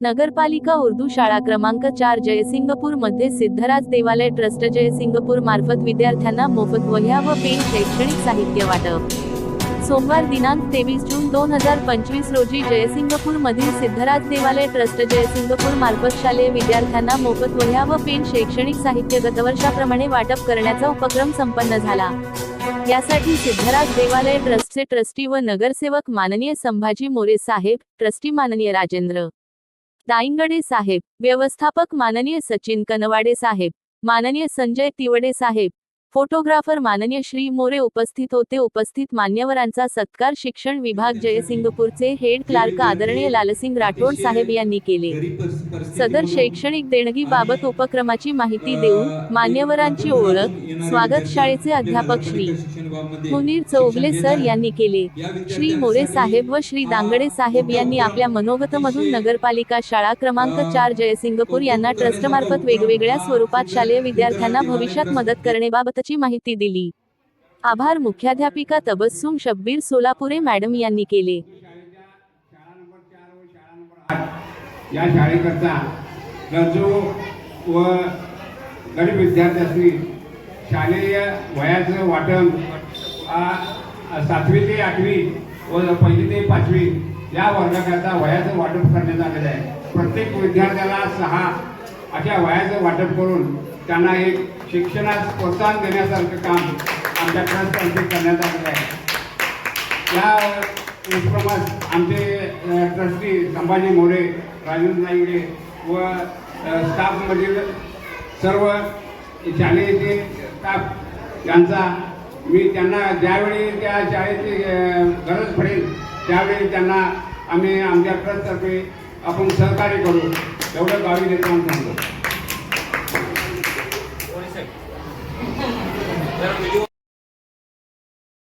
नगरपालिका उर्दू शाळा क्रमांक चार जयसिंगपूरमध्ये सिद्धराज देवालय ट्रस्ट जयसिंगपूर मार्फत विद्यार्थ्यांना मोफत वह्या व पेन शैक्षणिक साहित्य वाटप. सोमवार दिनांक तेवीस जून दोन हजार पंचवीस रोजी जयसिंगपूर मधील सिद्धराज देवालय ट्रस्ट जयसिंगपूर मार्फत शालेय विद्यार्थ्यांना मोफत वह्या व पेन शैक्षणिक साहित्य गतवर्षाप्रमाणे वाटप करण्याचा उपक्रम संपन्न झाला. यासाठी सिद्धराज देवालय ट्रस्टचे ट्रस्टी व नगरसेवक माननीय संभाजी मोरे साहेब ट्रस्टी माननीय राजेंद्र दाईंगडे साहेब व्यवस्थापक माननीय सचिन कनवाडे साहेब माननीय संजय तिवडे साहेब फोटोग्राफर माननीय श्री मोरे उपस्थित होते. उपस्थित मान्यवरांचा सत्कार शिक्षण विभाग जयसिंगपूरचे हेड क्लार्क आदरणीय लालसिंग राठोड साहेब यांनी केले. सदर शैक्षणिक देणगीबाबत उपक्रमाची माहिती देऊन मान्यवरांची ओळख स्वागत शाळेचे अध्यापक श्री मुनीर चौगले सर यांनी केले. श्री मोरे साहेब व श्री दांगडे साहेब यांनी आपल्या मनोगतमधून नगरपालिका शाळा क्रमांक चार जयसिंगपूर यांना ट्रस्टमार्फत वेगवेगळ्या स्वरूपात शालेय विद्यार्थ्यांना भविष्यात मदत करण्याबाबतची माहिती दिली. आभार मुख्याध्यापिका तबस्सुम शब्बीर सोलापुरे मॅडम यांनी केले. या शाळेकरता गरजू व गरीब विद्यार्थ्यांनी शालेय वयाचं वाटप सातवी ते आठवी व पहिली ते पाचवी या वर्गाकरता वयाचं वाटप करण्यात आलेलं आहे. प्रत्येक विद्यार्थ्याला सहा अशा वयाचं वाटप करून त्यांना एक शिक्षणास प्रोत्साहन देण्यासारखं काम आमच्या ट्रस्टतर्फे करण्यात आलेलं आहे. या उपक्रमास आमचे ट्रस्टी संभाजी मोरे राजेंद्र नाईगडे व स्टाफमधील सर्व शाळेचे स्टाफ यांचा मी त्यांना ज्यावेळी त्या शाळेची गरज पडेल त्यावेळी त्यांना आम्ही आमच्या ट्रस्टतर्फे आपण सहकार्य करू. एवढं गावी देतो म्हणून सांगतो.